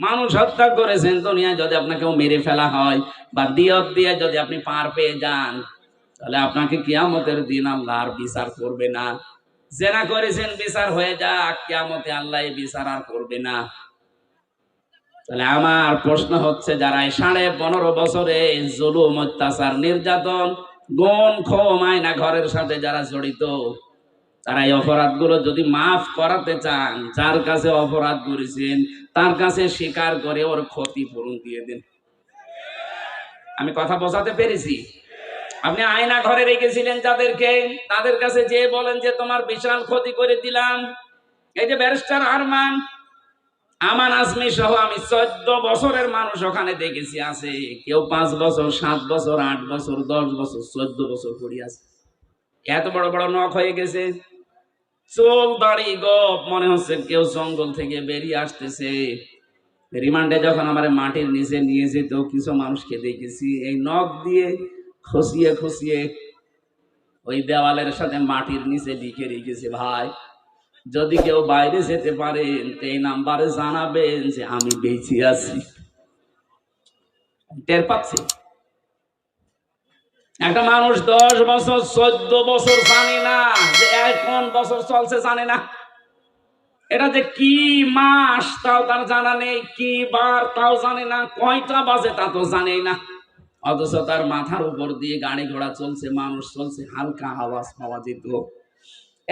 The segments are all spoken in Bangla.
মানুষ হত্যা করেছেন, দুনিয়ায় যদি আপনাকে মেরে ফেলা হয় বা দিয়ত দিয়ে যদি আপনি পার পেয়ে যান, তাহলে আপনাকে কিয়ামতের দিন আল্লাহ বিচার করবে না। জেনা করেছেন, বিচার হয়ে যাক, কিয়ামতে আল্লাহ বিচার আর করবে না। তাহলে আমার প্রশ্ন হচ্ছে, যারা সাড়ে পনেরো বছরে জুলুম, অত্যাচার, নির্যাতন গন ক্ষম আয়না ঘরের সাথে যারা জড়িত তারা এই অপরাধগুলো যদি মাফ করাতে চান, যার কাছে অপরাধ করেছেন, তার কাছে স্বীকার করে ওর ক্ষতিপূরণ দিয়ে দিন। আমি কথা বোঝাতে পেরেছি? আপনি আয়না ঘরে রেখেছিলেন যাদেরকে, তাদের কাছে যে বলেন যে, তোমার বিশাল ক্ষতি করে দিলাম। এই যে ব্যারিস্টার আরমান, আমান আজমি সহ আমি চোদ্দ বছরের মানুষ ওখানে দেখেছি আছে। কেউ পাঁচ বছর, সাত বছর, আট বছর, দশ বছর, চোদ্দ বছর করি আছে। এত বড় বড় নখ হয়ে গেছে। চোখ দাড়ি গপ, মনে হচ্ছে কেউ জঙ্গল থেকে বেরিয়ে আসতেছে। রিমান্ডে যখন আমার মাটির নিচে নিয়ে যেত, কিছু মানুষকে দেখেছি, এই নখ দিয়ে খসিয়ে খসিয়ে ওই দেওয়ালের সাথে মাটির নিচে লিখে রেখেছে, ভাই, যদি কেউ বাইরে যেতে পারেন এই নাম্বারে জানাবেন যে আমি বেঁচে আছি। টের পাচ্ছি? একটা মানুষ দশ বছর, চোদ্দ বছর জানে না যে এখন বছর চলছে জানে না। এটা যে কি মাস তাও তার জানা নেই, কি বার তাও জানে না, কয়টা বাজে তা তো জানেই না। অথচ তার মাথার উপর দিয়ে গাড়ি ঘোড়া চলছে, মানুষ চলছে, হালকা আওয়াজ পাওয়া যেত।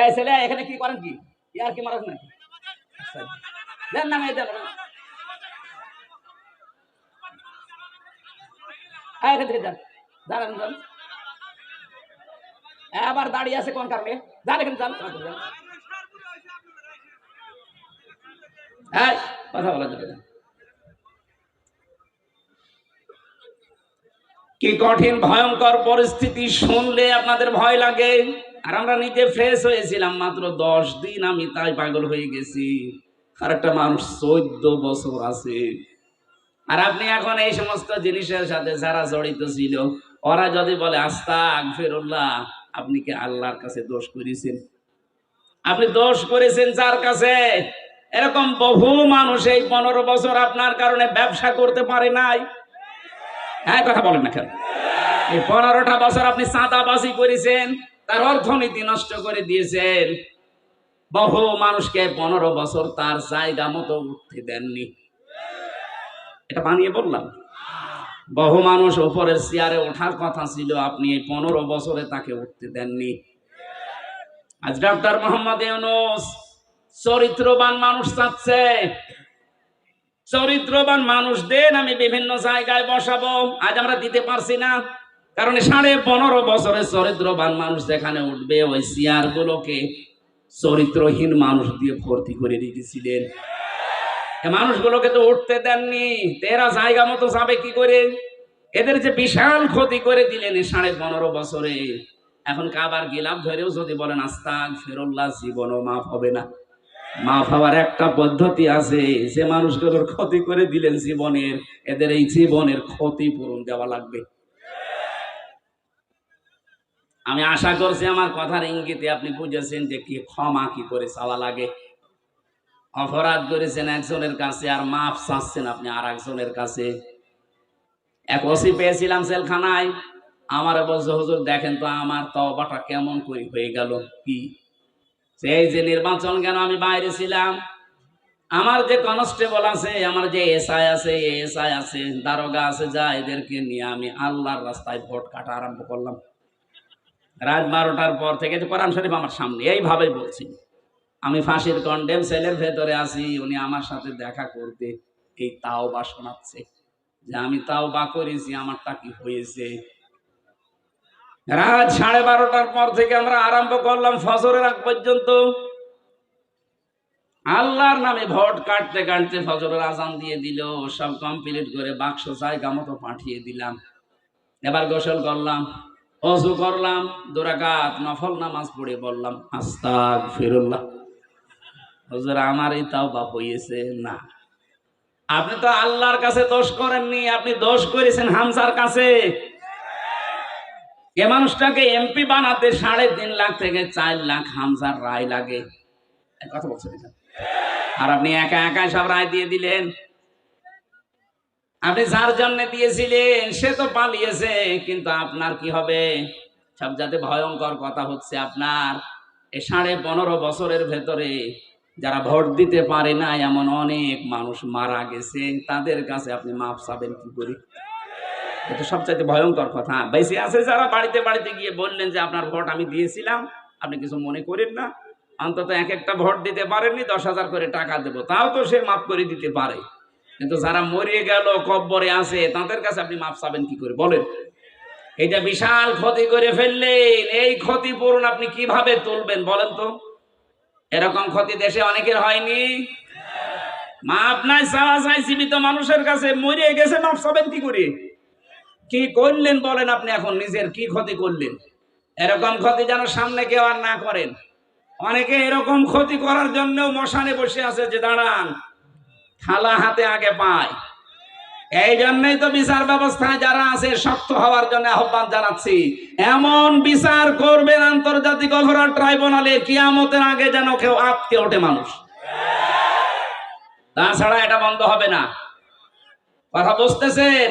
এই ছেলে, এখানে কি করেন কি? ইয়ার কি মারাস নাকি? না, মেয়ে যান আবার দাঁড়িয়ে আছে কোন কারণে? যান এখানে যান। এই, কথা বলা যাবে কি কঠিন ভয়ঙ্কর পরিস্থিতি শুনলে আপনাদের ভয় লাগে। আর আমরা নিজে ফ্রেশ হয়েছিলাম মাত্র দশ দিন আমি তাই পাগল হয়ে গেছি। আর একটা মানুষ চোদ্দ বছর আছে। আর আপনি এখন এই সমস্ত জিনিসের সাথে যারা জড়িত ছিল। ওরা যদি বলে আস্তা ফেরুল্লাহ আপনি কি আল্লাহর কাছে দোষ করেছেন? আপনি দোষ করেছেন যার কাছে? এরকম বহু মানুষ এই পনেরো বছর আপনার কারণে ব্যবসা করতে পারে নাই। হ্যাঁ কথা বলেন না কেন? এই পনেরোটা বছর আপনি চাঁদাবাজি করেছেন, তার অর্থনীতি নষ্ট করে দিয়েছেন। বহু মানুষকে পনেরো বছর তার জায়গা মতো উঠতে দেননি। এটা বানিয়ে বললাম। বহু মানুষ উপরের চেয়ারে ওঠার কথা ছিল, আপনি এই পনেরো বছরে তাকে উঠতে দেননি। আজ ডক্টর মোহাম্মদ ইউনুস চরিত্রবান মানুষ চাচ্ছে। চরিত্রবান মানুষ, দেন আমি বিভিন্ন জায়গায় বসাবো, আজ আমরা দিতে পারছি না। কারণ সাড়ে পনেরো বছরে চরিত্রবান মানুষ যেখানে উঠবে, ওই চেয়ার গুলোকে চরিত্রহীন মানুষ দিয়ে ভর্তি করে রেখেছিলেন। এ মানুষগুলোকে তো উঠতে দেননি। তেরা জায়গা মতো যাবে কি করে? এদের যে বিশাল ক্ষতি করে দিলেন সাড়ে পনেরো বছরে। এখন কাবার গিলাপ ধরেও যদি বলেন আস্তাক ফেরল্লাহ জীবনও মাফ হবে না। মাফ হওয়ার একটা পদ্ধতি আছে। যে মানুষগুলোর ক্ষতি করে দিলেন জীবনের, এদের এই জীবনের ক্ষতিপূরণ দেওয়া লাগবে। আমি আশা করছি আমার কথার ইঙ্গিতে আপনি বুঝেছেন যে কি ক্ষমা কি করে চাওয়া লাগে। অপরাধ করেছেন একজনের কাছে আর মাফ চাচ্ছেন আপনি আর একজনের কাছে। এক ওসি পেয়েছিলাম সেলখানায় আমার বলছে, হুজুর, দেখেন তো আমার তবাটা কেমন করে হয়ে গেল, কি? সেই যে নির্বাচন কেন আমি বাইরে ছিলাম? আমার যে কনস্টেবল আছে, আমার যে এসআই আছে এসআই আছে, দারোগা আছে, যা এদেরকে নিয়ে আমি আল্লাহর রাস্তায় ভোট কাটা আরম্ভ করলাম। রাত বারোটার পর থেকে যে কোরআন শরীফ আমার সামনে, এইভাবেই বলছি। আমি ফাঁসির কন্ডেম সেলের ভেতরে আছি, উনি আমার সাথে দেখা করতে এই তাও বা শোনাচ্ছে যে আমি তাও বা করেছি, আমারটা কি হয়েছে? রাত সাড়ে বারোটার পর থেকে আমরা আরম্ভ করলাম ফজরের আগ পর্যন্ত। আল্লাহর নামে ভোট কাটতে কাটতে ফজরের আজান দিয়ে দিল, সব কমপ্লিট করে বাক্স জায়গা মতো পাঠিয়ে দিলাম। এবার গোসল করলাম, অজু করলাম, দুরাকাত নফল নামাজ পড়ে বললাম আস্তাক ফিরুল্লাহ হুজুর আমার এই তাও বাপ হয়েছে না। আপনি তো আল্লাহর কাছে দোষ করেননি, আপনি দোষ করেছেন হামসার কাছে। এ মানুষটাকে এমপি বানাতে সাড়ে তিন লাখ থেকে চার লাখ হামসার রায় লাগে। কথা বলছেন আর আপনি একা একা সব রায় দিয়ে দিলেন। আপনি যার জন্য দিয়েছিলেন, সে তো পালিয়েছে, কিন্তু আপনার কি হবে? সবজাতে ভয়ঙ্কর কথা হচ্ছে আপনার। এ সাড়ে পনেরো বছরের ভেতরে যারা ভোট দিতে পারে না এমন অনেক মানুষ মারা গেছে। তাদের কাছে আপনি মাপ চাবেন কি করি? এটা সবচাইতে ভয়ঙ্কর কথা। বেশি আছে যারা, বাড়িতে বাড়িতে গিয়ে বললেন যে আপনার ভোট আমি দিয়েছিলাম, আপনি কিছু মনে করেন না। অন্তত এক একটা ভোট দিতে পারেননি, দশ হাজার করে টাকা দেবো। তাও তো সে মাফ করে দিতে পারে। কিন্তু যারা মরিয়ে গেল, কব্বরে আছে, তাদের কাছে আপনি মাপ চাবেন কি করে? বলেন। এটা বিশাল ক্ষতি করে ফেললেন। এই ক্ষতিপূরণ আপনি কীভাবে তুলবেন বলেন তো? এরকম ক্ষতি দেশে অনেকের হয়নি? মাপ নাই চাওয়া চাই জীবিত মানুষের কাছে। মরিয়ে গেছে মাপ চাবেন কি করে? কি করলেন বলেন আপনি এখন? নিজের কি ক্ষতি করলেন? এরকম ক্ষতি যেন সামনে কেউ আর না করেন। অনেকে এরকম ক্ষতি করার জন্য মশানে বসে আছে যে, দাঁড়ান, থালা হাতে আগে পায়। এই জন্যই তো বিচার ব্যবস্থায় যারা আছে, শক্ত হওয়ার জন্য আহ্বান জানাচ্ছি। এমন বিচার করবেন আন্তর্জাতিক অপরাধ ট্রাইব্যুনালে, কিয়ামতের আগে যেন কেউ আটকে ওঠে মানুষ। তাছাড়া এটা বন্ধ হবে না। কথা বুঝতেছেন?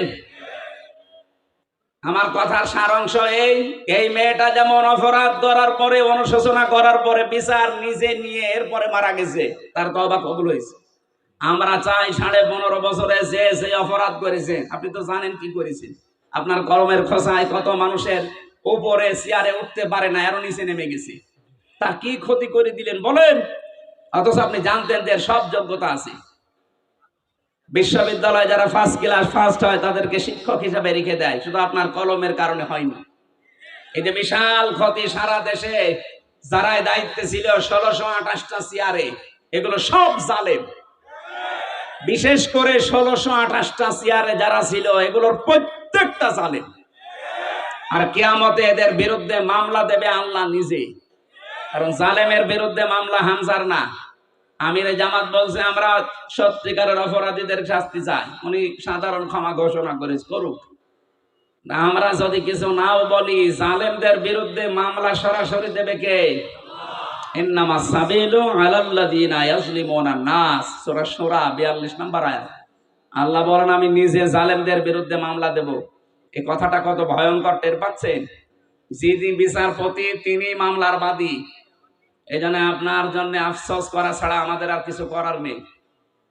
আমার কথার সারাংশ এই এই মেয়েটা যেমন অপরাধ করার পরে, অনুশোচনা করার পরে, বিচার নিজে নিয়ে এরপরে মারা গেছে, তার তবা কবুল হয়েছে। আমরা চাই সাড়ে পনেরো বছরে যে যে অপরাধ করেছে, আপনি তো জানেন কি করেছেন আপনার কলমের খোসায় কত মানুষের উপরে চেয়ারে উঠতে পারে না, এরও নিচে নেমে গেছে। তার কি ক্ষতি করে দিলেন বলেন? অথচ আপনি জানতেন যে সব যোগ্যতা আছে। বিশ্ববিদ্যালয়ে যারা ফার্স্ট ক্লাস ফার্স্ট হয়, তাদেরকে শিক্ষক হিসাবে রেখে দেয়, শুধু আপনার কলমের কারণে হয়নি এই যে বিশাল ক্ষতি সারা দেশে, যারাই দায়িত্বে ছিল ষোলোশো আঠাশটা চেয়ারে, এগুলো সব জালেম। বিশেষ করে ষোলোশো আঠাশটা চেয়ারে যারা ছিল, এগুলোর প্রত্যেকটা জালেম। আর কেয়ামতে এদের বিরুদ্ধে মামলা দেবে আল্লাহ নিজে। কারণ জালেমের বিরুদ্ধে মামলা হামজার না। আমির জামাত বলছে, আমরা সত্যিকারের অপরাধীদের শাস্তি চাই। উনি সাধারণ ক্ষমা ঘোষণা করে করুক। আমরা যদি কিছু নাও বলি, জালেমদের বিরুদ্ধে মামলা সরাসরি দেবে কে? ইন্নামা সাবিলু আলাল্লাযিনা ইয়াজলিমুনা নাস। সূরা সূরা 42 নম্বর আয়াত। আল্লাহ বলেন, আমি নিজে জালেমদের বিরুদ্ধে মামলা দেব। এই কথাটা কত ভয়ঙ্কর, টের পাচ্ছেন? যিনি বিচারপতি, তিনি মামলার বাদী। এই জন্য আপনার জন্য আফসোস করা ছাড়া আমাদের আর কিছু করার নেই।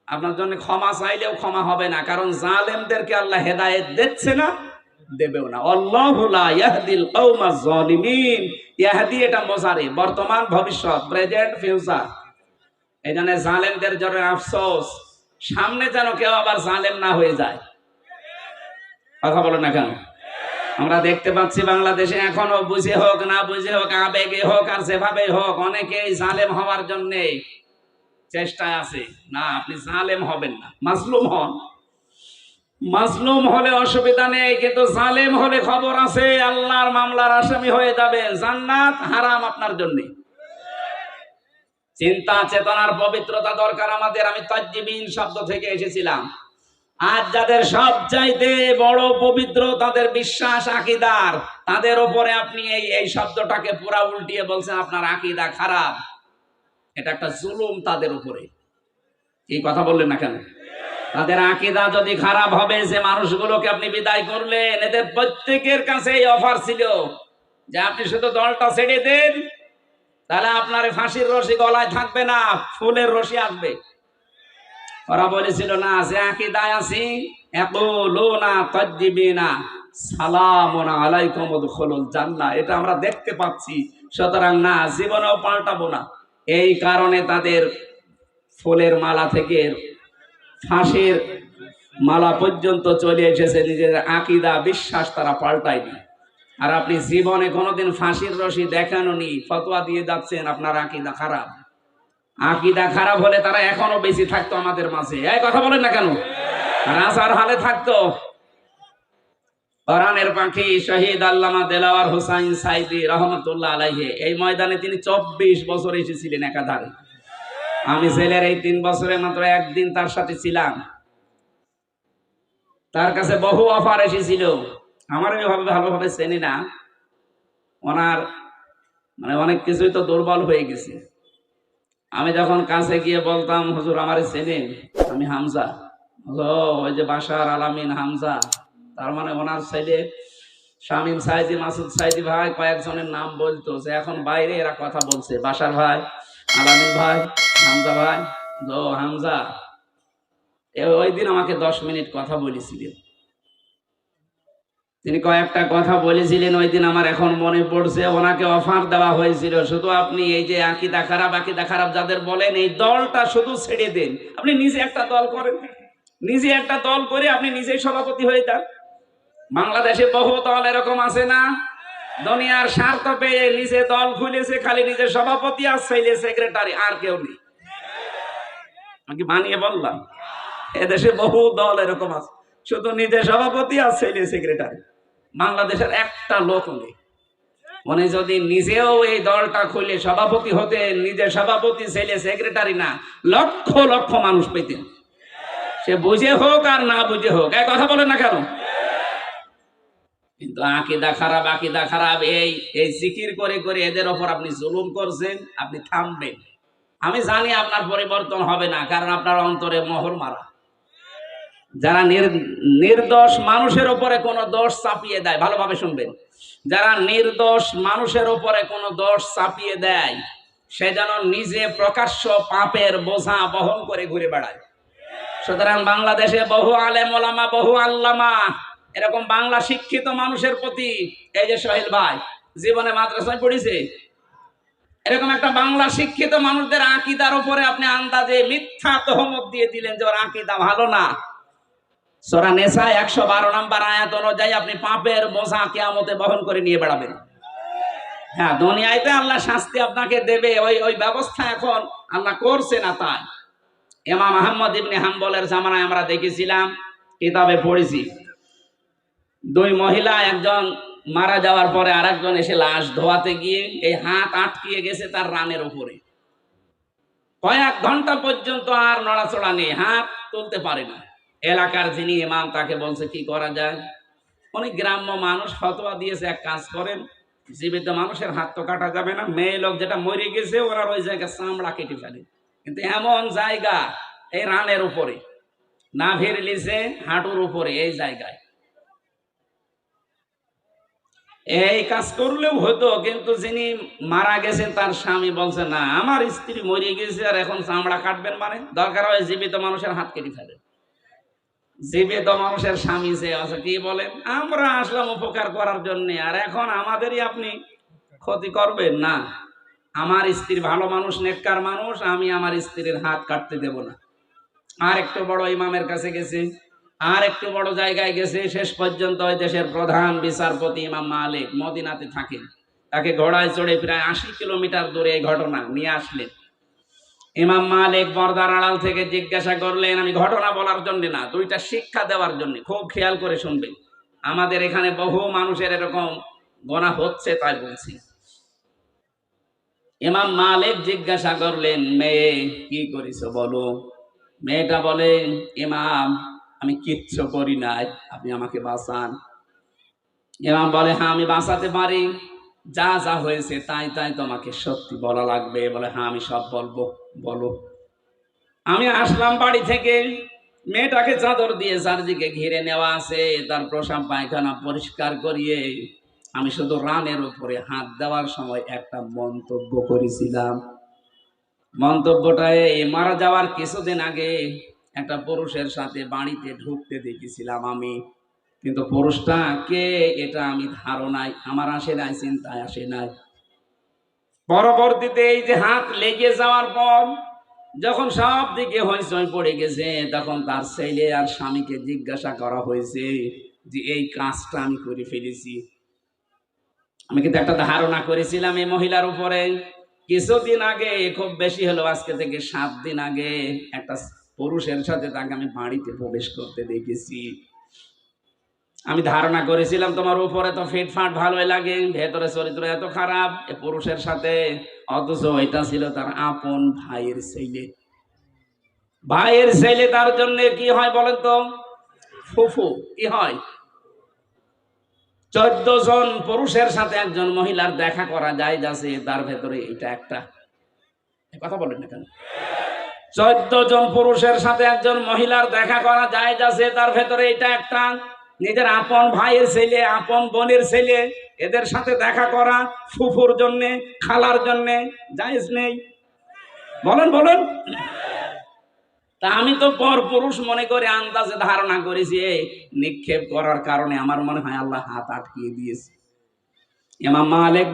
আপনার জন্য ক্ষমা চাইলেও ক্ষমা হবে না, কারণ জালেমদেরকে আল্লাহ হেদায়েত দিচ্ছে না। দেবেও না। ইয়াহদি এটা মোজারে বর্তমান ভবিষ্যৎ, প্রেজেন্ট ফিউচার। এই জন্য জালেমদের জন্য আফসোস। সামনে যেন কেউ আবার জালেম না হয়ে যায়। কথা বলো না কেন? আমরা দেখতে পাচ্ছি বাংলাদেশে এখনও বুঝে হোক, না বুঝে হোক, আবেগে হোক আর যেভাবে হোক, অনেকেই জালেম হওয়ার জন্যে চেষ্টায় আছে। না, আপনি জালেম হবেন না মাসলুম হন। মাসলুম হলে অসুবিধা নেই, কিন্তু জালেম হলে খবর আছে, আল্লাহর মামলার আসামি হয়ে যাবেন জান্নাত হারাম আপনার জন্য। চিন্তা, চেতনার পবিত্রতা দরকার আমাদের। আমি তাজ্জিবিন শব্দ থেকে এসেছিলাম। আজ যাদের সব চাইতে বড় পবিত্র, তাদের বিশ্বাস আকিদার, তাদের ওপরে আপনি এই এই শব্দটাকে পুরা উল্টিয়ে বলছেন, আপনার আকিদা খারাপ। এটা একটা জুলুম তাদের উপরে। এই কথা বললেন না কেন? তাদের আকিদা যদি খারাপ হবে যে মানুষগুলোকে আপনি বিদায় করলেন। এদের প্রত্যেকের কাছে এই অফার ছিল যে আপনি শুধু দলটা ছেড়ে দেন, তাহলে আপনার ফাঁসির রশি গলায় থাকবে না, ফুলের রশি আসবে। ওরা বলেছিল, না যে আকিদায় আছি। এত লো না তজ্জিবি না সালাম আলাইকুম খোলুল জান্না এটা আমরা দেখতে পাচ্ছি। সুতরাং, না, জীবনেও পাল্টাবো না। এই কারণে তাদের ফুলের মালা থেকে ফাঁসির মালা পর্যন্ত চলে এসেছে নিজের আকিদা, বিশ্বাস তারা পাল্টায়নি। আর আপনি জীবনে কোনোদিন ফাঁসির রশি দেখানোনি ফতোয়া দিয়ে যাচ্ছেন, আপনার আকিদা খারাপ। আকিদা খারাপ হলে তারা এখনও বেশি থাকতো আমাদের মাঝে। এই কথা বলেন না কেন? রাজার হালে থাকতো। কোরআনের পাখি শহীদ আল্লামা দেলাওয়ার হোসাইন সাইদি রহমতুল্লাহ আলাইহে, এই ময়দানে তিনি চব্বিশ বছর এসেছিলেন একাধারে। আমি জেলের এই তিন বছরে মাত্র একদিন তার সাথে ছিলাম। তার কাছে বহু অফার এসেছিল। আমার ওইভাবে ভালোভাবে চেনি না। ওনার মানে অনেক কিছুই তো দুর্বল হয়ে গেছে। আমি যখন কাছে গিয়ে বলতাম, হুজুর, আমার চেনেন আমি হামজা। ওই যে বাসার আলামিন হামজা। তার মানে ওনার ছেলে, শামীম সাইদি, মাসুদ সাইদি ভাই কয়েকজনের নাম বলতো যে, এখন বাইরে এরা কথা বলছে। বাসার ভাই, আলামিন ভাই হামজা ভাই ও হামজা। ওই দিন আমাকে দশ মিনিট কথা বলেছিলেন। তিনি কয়েকটা কথা বলেছিলেন, ওই দিন আমার এখন মনে পড়ছে, ওনাকে অফার দেওয়া হয়েছিল। শুধু আপনি এই যে আকিদা খারাপ আকিদা খারাপ যাদের বলেন, এই দলটা শুধু ছেড়ে দেন। আপনি নিজে একটা দল করেন। নিজে একটা দল করে আপনি নিজেই সভাপতি হয়ে যান। বাংলাদেশে বহু দল এরকম আছে না? দুনিয়ার স্বার্থ পেয়ে নিজে দল খুলেছে, খালি নিজের সভাপতি আর ছেলে সেক্রেটারি আর কেউ নেই। আমি বানিয়ে বললাম? এদেশে বহু দল এরকম আছে। শুধু নিজের সভাপতি আর ছেলে সেক্রেটারি বাংলাদেশের একটা লোক নেই। উনি যদি নিজেও এই দলটা খুলে সভাপতি হতে, নিজের সভাপতি ছেলে সেক্রেটারি না, লক্ষ লক্ষ মানুষ পেতেন। সে বুঝে হোক আর না বুঝে হোক এক কথা বলে না কেন? কিন্তু আকিদা খারাপ আকিদা খারাপ, এই এই জিকির করে করে এদের ওপর আপনি জুলুম করছেন, আপনি থামবেন। আমি জানি আপনার পরিবর্তন হবে না, কারণ আপনার অন্তরে মোহর মারা। যারা নির- নির্দোষ মানুষের উপরে কোনো দোষ চাপিয়ে দেয়, ভালোভাবে শুনবেন। যারা নির্দোষ মানুষের উপরে কোনো দোষ চাপিয়ে দেয়, সে যেন নিজে প্রকাশ্য পাপের বোঝা বহন করে ঘুরে বেড়ায়। সুতরাং বাংলাদেশে বহু আলেম ওলামা, বহু আল্লামা, এরকম বাংলা শিক্ষিত মানুষের প্রতি, এই যে সোহেল ভাই, জীবনে মাদ্রাসায় পড়েছে এরকম একটা বাংলা শিক্ষিত মানুষদের আঁকিদার উপরে আপনি আন্দাজে মিথ্যা তহমত দিয়ে দিলেন যে ওর আকিদা ভালো না। সোরা নেশা একশো বারো নাম্বার আয়াত অনুযায়ী আপনি পাপের বোঝা কেয়ামতে বহন করে নিয়ে বেড়াবেন। হ্যাঁ দুনিয়াতে আল্লাহ শাস্তি আপনাকে দেবে, ওই ওই ব্যবস্থা এখন আল্লাহ করছে না তাই। ইমাম আহমদ ইবনে হাম্বলের জামানায় আমরা দেখেছিলাম, কিতাবে পড়েছি। দুই মহিলা, একজন মারা যাওয়ার পরে আরেকজন এসে লাশ ধোয়াতে গিয়ে এই হাত আটকিয়ে গেছে তার রানের উপরে। কয়েক ঘণ্টা পর্যন্ত আর নড়াচড়া নেই, হাত তুলতে পারে না। এলাকার যিনি ইমাম, তাকে বলছে, কি করা যায়? অনেক গ্রাম্য মানুষ, ফতোয়া দিয়েছে, এক কাজ করেন, জীবিত মানুষের হাত তো কাটা যাবে না, মেয়ে লোক যেটা মরে গেছে ওরা ওই জায়গায় চামড়া কেটে ফেলে। কিন্তু এমন জায়গা, এই রানের উপরে। নাভির লিসে হাঁটুর উপরে, এই জায়গায়। এই কাজ করলেও হতো, কিন্তু যিনি মারা গেছেন, তার স্বামী বলছে, না, আমার স্ত্রী মরে গেছে আর এখন চামড়া কাটবেন মানে? দরকার হয় জীবিত মানুষের হাত কেটে ফেলেন। জীবিত মানুষের স্বামী যে আছে, কি বলেন? আমরা আসলাম উপকার করার জন্য, আর এখন আমাদেরই আপনি ক্ষতি করবেন? না, আমার স্ত্রী ভালো মানুষ, নেককার মানুষ, আমি আমার স্ত্রীর হাত কাটতে দেব না। আর একটু বড় ইমামের কাছে গেছে। আর একটু বড় জায়গায় গেছে, শেষ পর্যন্ত ওই দেশের প্রধান বিচারপতি ইমাম মালিক মদিনাতে থাকেন তাকে ঘোড়ায় চড়ে প্রায় আশি কিলোমিটার দূরে এই ঘটনা নিয়ে আসলেন। ইমাম মালিক পর্দার আড়াল থেকে জিজ্ঞাসা করলেন, আমি ঘটনা বলার জন্য না, দুইটা শিক্ষা দেওয়ার জন্য। খুব খেয়াল করে শুনবেন। আমাদের এখানে বহু মানুষের এরকম গোনা হচ্ছে তাই বলছি। ইমাম মালিক জিজ্ঞাসা করলেন, মেয়ে, কি করিস বলো? মেয়েটা বলে, ইমাম আমি কিচ্ছু করি নাই, আপনি আমাকে বাঁচান। ইমাম বলে হ্যাঁ আমি বাঁচাতে পারি। যা যা হয়েছে, তাই তাই তোমাকে সত্যি বলা লাগবে। বলে হ্যাঁ আমি সব বলব, বলো। আমি আসলাম বাড়ি থেকে, মেয়েটাকে চাদর দিয়ে চারদিকে ঘিরে নেওয়া আছে, তার প্রসাব পায়খানা পরিষ্কার করিয়ে আমি শুধু রানের উপরে হাত দেওয়ার সময় একটা মন্তব্য করেছিলাম। মন্তব্যটা এই মারা যাওয়ার কিছুদিন আগে একটা পুরুষের সাথে বাড়িতে ঢুকতে দেখেছিলাম আমি। কিন্তু পুরুষটা, কে এটা আমি ধারণায় আমার আসে নাই, চিন্তায় আসে নাই। পরবর্তীতে এই যে হাত লেগে যাওয়ার পর, যখন সব দিকে হইচই পড়ে গেছে, তখন তার ছেলে আর স্বামীকে জিজ্ঞাসা করা হয়েছে যে, এই কাজটা আমি করে ফেলেছি। আমি কিন্তু একটা ধারণা করেছিলাম এই মহিলার উপরে। কিছুদিন আগে, খুব বেশি হলো আজকে থেকে সাত দিন আগে, একটা পুরুষের সাথে তাকে আমি বাড়িতে প্রবেশ করতে দেখেছি। আমি ধারণা করেছিলাম, তোমার উপরে তো ফিটফাট ভালোই লাগে, ভেতরে চরিত্র এত খারাপ। এ পুরুষের সাথে, অথচ এটা ছিল তার আপন ভাইয়ের ছেলে। ভাইয়ের ছেলে তার জন্য কি হয় বলেন তো? ফুফু, কি হয়? চোদ্দ জন পুরুষের সাথে একজন মহিলার দেখা করা যায় যাচ্ছে তার ভেতরে এটা একটা কথা বলেন না কেন? চোদ্দ জন পুরুষের সাথে একজন মহিলার দেখা করা যায় যাচ্ছে তার ভেতরে এটা একটা নিজের আপন ভাইয়ের ছেলে, আপন বোনের ছেলে, এদের সাথে দেখা করা, ফুফুর জন্যে, খালার জন্যে, জায়েজ নেই। বলেন বলেন। তা আমি তো পর পুরুষ মনে করে আন্দাজে ধারণা করেছি নিক্ষেপ করার কারণে আমার মনে হয় আল্লাহ হাত আটকিয়ে দিয়েছে। এমাম মালিক